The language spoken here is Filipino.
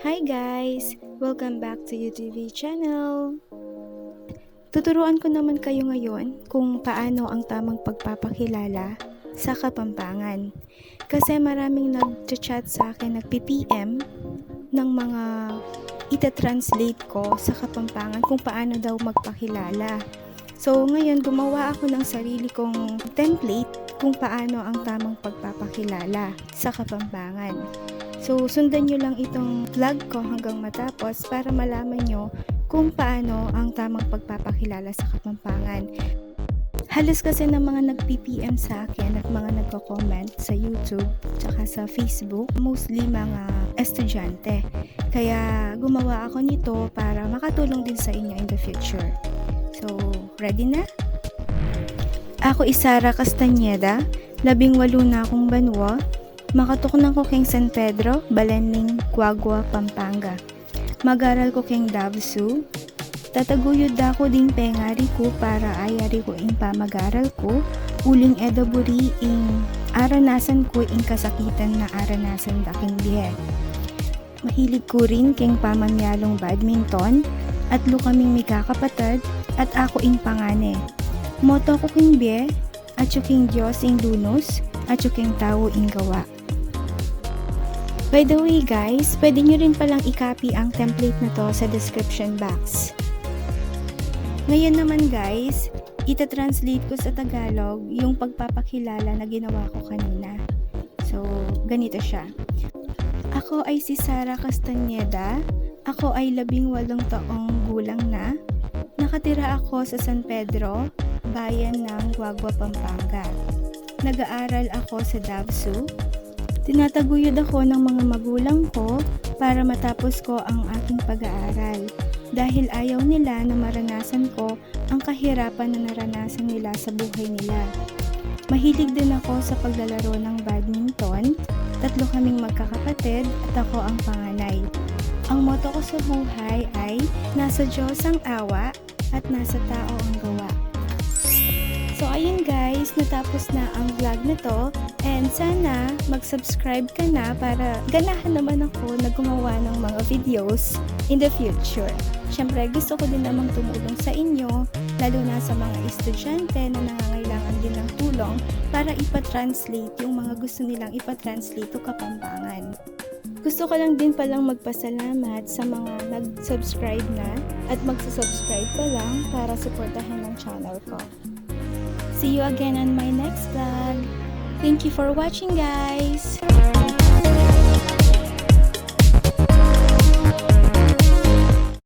Hi guys! Welcome back to UTV channel! Tuturuan ko naman kayo ngayon kung paano ang tamang pagpapakilala sa Kapampangan. Kasi maraming nag-chat sa akin, nag-PPM ng mga ita-translate ko sa Kapampangan kung paano daw magpakilala. So ngayon gumawa ako ng sarili kong template kung paano ang tamang pagpapakilala sa Kapampangan. So, sundan nyo lang itong vlog ko hanggang matapos para malaman nyo kung paano ang tamang pagpapakilala sa Kapampangan. Halos kasi ng mga nag-PPM sa akin at mga nagko-comment sa YouTube tsaka sa Facebook, mostly mga estudyante. Kaya gumawa ako nito para makatulong din sa inyo in the future. So, ready na? Ako Isara Castañeda, labing walo na akong banwa, Makatuknan ko keng San Pedro, Balenling, Quagua, Pampanga. Magaral ko keng Davsu. Tataguyod ako din pengari ko para ayari ko ing pamagaral ko. Uling edaburi ing aranasan ko ing kasakitan na aranasan daking bihe. Mahilig ko rin keng pamamyalong badminton at lo kaming may kakapatad at ako ing pangane. Moto ko king biye at king Diyos ing lunos at king tao ing gawa. By the way guys, pwede nyo rin palang i-copy ang template na to sa description box. Ngayon naman guys, ita-translate ko sa Tagalog yung pagpapakilala na ginawa ko kanina. So, ganito siya. Ako ay si Sara Castañeda. Ako ay labing walong taong gulang na. Nakatira ako sa San Pedro, bayan ng Guagua, Pampanga. Nag-aaral ako sa Davsu, Tinataguyod ako ng mga magulang ko para matapos ko ang aking pag-aaral dahil ayaw nila na maranasan ko ang kahirapan na naranasan nila sa buhay nila. Mahilig din ako sa paglalaro ng badminton, tatlo kaming magkakapatid at ako ang panganay. Ang motto ko sa buhay ay, nasa Diyos ang awa at nasa tao ang gawa. So ayun guys, natapos na ang vlog na to and sana mag-subscribe ka na para ganahan naman ako na gumawa ng mga videos in the future. Siyempre gusto ko din namang tumulong sa inyo, lalo na sa mga estudyante na nangangailangan din ng tulong para ipatranslate yung mga gusto nilang ipatranslate to Kapampangan. Gusto ko lang din palang magpasalamat sa mga nag-subscribe na at magsusubscribe pa lang para suportahan ng channel ko. See you again on my next vlog. Thank you for watching guys!